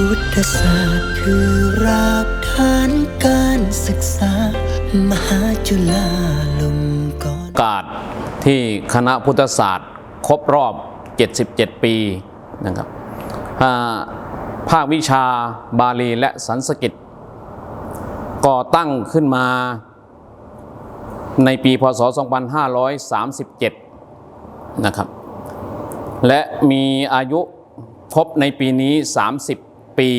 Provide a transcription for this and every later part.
พุทธศาสตร์คือรากฐานการศึกษา มหาจุฬาลงกรณ์กาสที่คณะพุทธศาสตร์ครบรอบ 77 ปีนะครับภาควิชาบาลีและสันสกฤตก่อตั้งขึ้นมาในปีพศ 2537 นะครับ และมีอายุครบในปีนี้ 30 ปี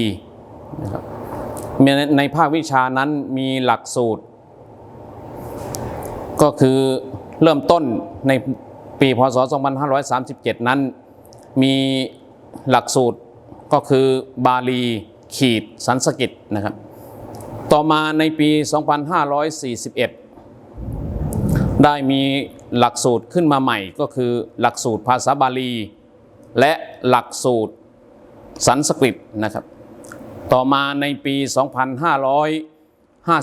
นะครับในภาควิชานั้นมีหลักสูตร ก็คือเริ่มต้นในปีพศ 2537 นั้น มีหลักสูตรก็คือบาลีขีดสันสกฤตนะครับ ต่อมาในปี 2541 ได้มีหลักสูตรขึ้นมาใหม่ก็คือหลักสูตรภาษาบาลี และหลักสูตร สันสกฤตนะครับ ต่อมาในปี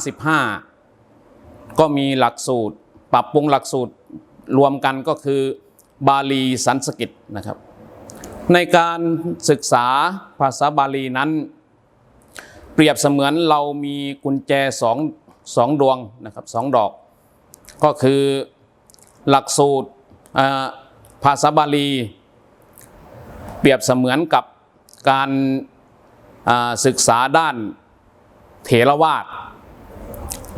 2555 ก็มีหลักสูตร ปรับปรุงหลักสูตรรวมกันก็คือบาลีสันสกฤตนะครับ ในการศึกษาภาษาบาลีนั้น เปรียบเสมือนเรามีกุญแจสองสองดวงนะครับสองดอก ก็คือหลักสูตรภาษาบาลี เปรียบเสมือนกับ การศึกษาด้านเถรวาท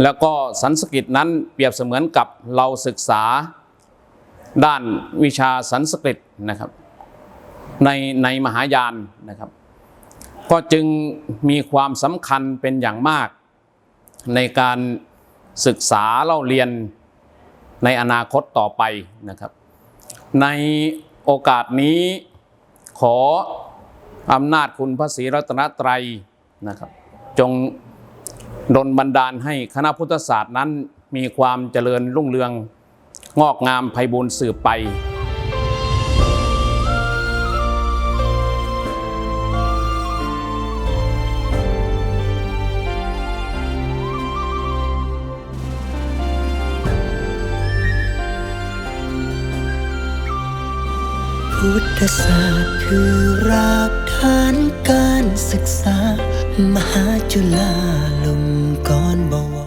แล้วก็สันสกฤตนั้นเปรียบเสมือนกับเราศึกษาด้านวิชาสันสกฤตนะครับในในมหายานนะครับ ก็จึงมีความสำคัญเป็นอย่างมาก ในการศึกษาเล่าเรียนในอนาคตต่อไปนะครับ ในโอกาสนี้ขอ อำนาจคุณพระศรีรัตนตรัยนะครับ จงดลบันดาลให้คณะพุทธศาสตร์นั้นมีความเจริญรุ่งเรืองงอกงามไพบูรณ์สืบไป พุทธศาสตร์คือรากฐานการศึกษา มหาจุฬาลงกรณ์บวร